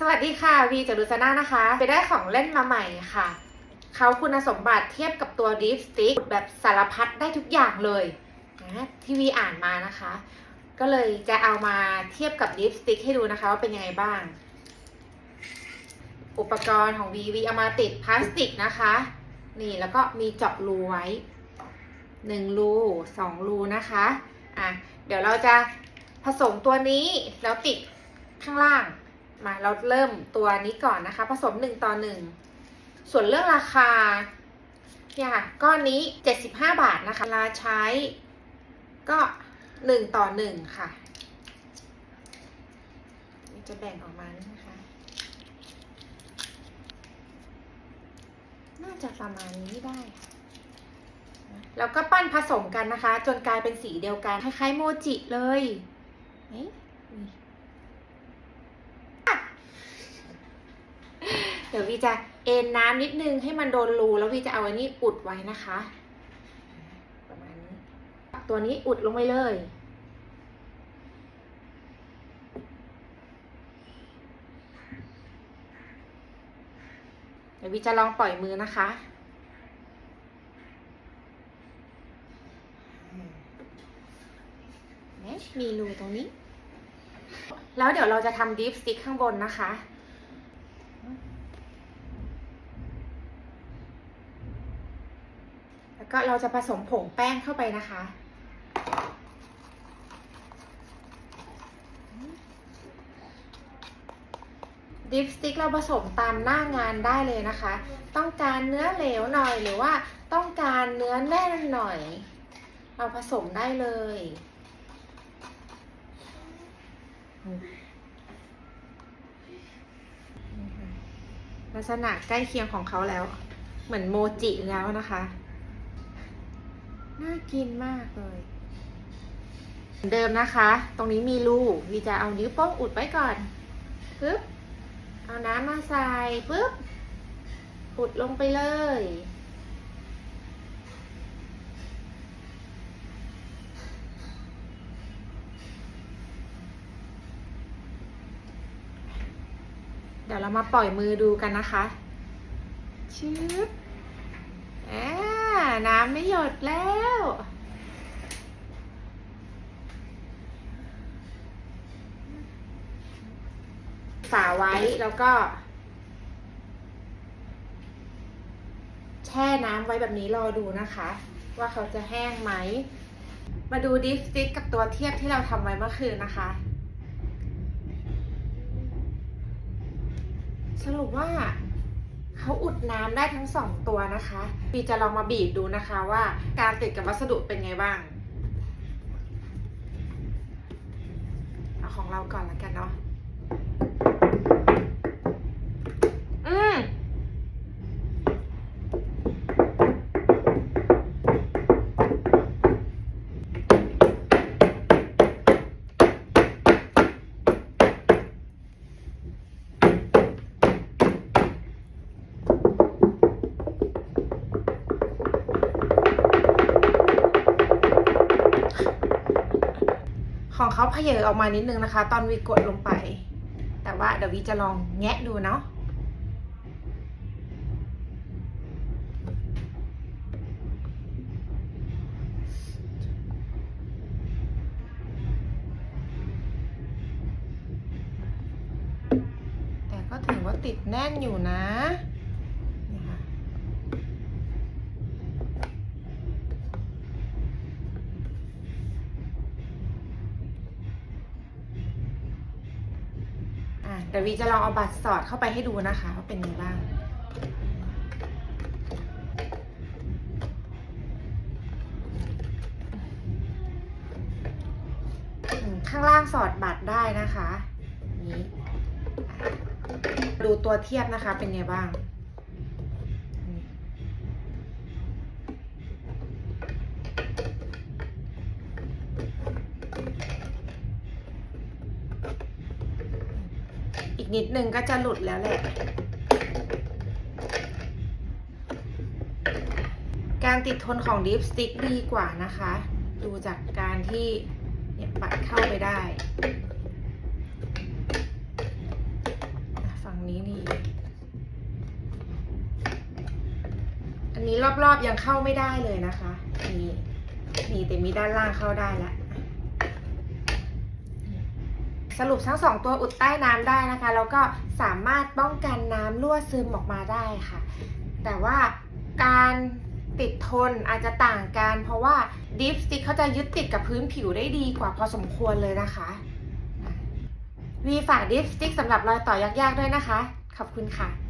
สวัสดีค่ะวีจากดูซาน่านะคะ ไปได้ของเล่นมาใหม่ค่ะ เขาคุณสมบัติเทียบกับตัวดิฟสติกแบบสารพัดได้ทุกอย่างเลยนะที่วีอ่านมานะคะ ก็เลยจะเอามาเทียบกับดิฟสติกให้ดูนะคะว่าเป็นยังไงบ้าง อุปกรณ์ของวีวีเอามาติดพลาสติกนะคะ นี่แล้วก็มีเจาะรูไว้หนึ่งรูสองรูนะคะอะเดี๋ยวเราจะผสมตัวนี้แล้วติดข้างล่าง มาเราเริ่มตัวนี้ก่อนนะคะ ผสมหนึ่งต่อหนึ่งส่วนเรื่องราคาเนี่ยค่ะก้อนนี้ 75 บาทนะคะเวลาใช้ก็หนึ่งต่อหนึ่งค่ะจะแบ่งออกมานี่นะคะ น่าจะประมาณนี้ได้แล้วก็ปั้นผสมกันนะคะ จนกลายเป็นสีเดียวกัน คล้ายๆโมจิเลยเอ๊ะนี่ เดี๋ยววีจะเอ็นน้ำนิดนึงให้มันโดนรูแล้ววีจะเอาอันนี้อุดไว้นะคะ ประมาณนี้ ตัวนี้อุดลงไปเลย เดี๋ยววีจะลองปล่อยมือนะคะมมีรูตรงนี้ แล้วเดี๋ยวเราจะทำดิฟสติ๊กข้างบนนะคะ แล้ว ก็เราจะผสมผงแป้งเข้าไปนะคะ ดิฟสติกเราผสมตามหน้างานได้เลยนะคะ ต้องการเนื้อเหลวหน่อยหรือว่าต้องการเนื้อแน่นหน่อย เราผสมได้เลยลักษณะใกล้เคียงของเขาแล้ว เหมือนโมจิแล้วนะคะ น่ากินมากเลยเดิมนะคะ ตรงนี้มีรูวีจะเอานิ้วโป้งอุดไว้ก่อนปึ๊บเอาน้ำมาใส่ปึ๊บอุดลงไปเลย เดี๋ยวเรามาปล่อยมือดูกันนะคะ ชึบ น้ำไม่หยดแล้ว ฝาไว้แล้วก็ แช่น้ำไว้แบบนี้รอดูนะคะ ว่าเขาจะแห้งไหม มาดูดิฟสติกกับตัวเทียบที่เราทำไว้เมื่อคืนนะคะ สรุปว่า เขาอุดน้ำได้ทั้งสองตัวนะคะปีจะลองมาบีบดูนะคะว่าการติดกับวัสดุเป็นไงบ้าง เอาของเราก่อนละกันเนาะ ของเขาเพเยอออกมานิดนึงนะคะ ตอนวีกดลงไป แต่ว่าเดี๋ยววีจะลองแงะดูเนาะแต่ก็ถือว่าติดแน่นอยู่นะนี่ค่ะ อะ เดี๋ยววีจะลองเอาบัตรสอดเข้าไปให้ดูนะคะว่าเป็นยังไงบ้างข้างล่างสอดบัตรได้นะคะ นี้ ดูตัวเทียบนะคะเป็นไงบ้าง นิดนึงก็จะหลุดแล้วแหละ การติดทนของดิฟสติกดีกว่านะคะ ดูจากการที่เนี่ยปัดเข้าไปได้ฝั่งนี้นี่ อันนี้รอบๆยังเข้าไม่ได้เลยนะคะ นี่นี่แต่มีด้านล่างเข้าได้แล้ว สรุปทั้งสองตัวอุดใต้น้ำได้นะคะ แล้วก็สามารถป้องกันน้ำรั่วซึมออกมาได้ค่ะ แต่ว่าการติดทนอาจจะต่างกัน เพราะว่าดิฟสติกเขาจะยึดติดกับพื้นผิวได้ดีกว่าพอสมควรเลยนะคะวีฝากดิฟสติกสำหรับรอยต่อยากๆด้วยนะคะ ขอบคุณค่ะ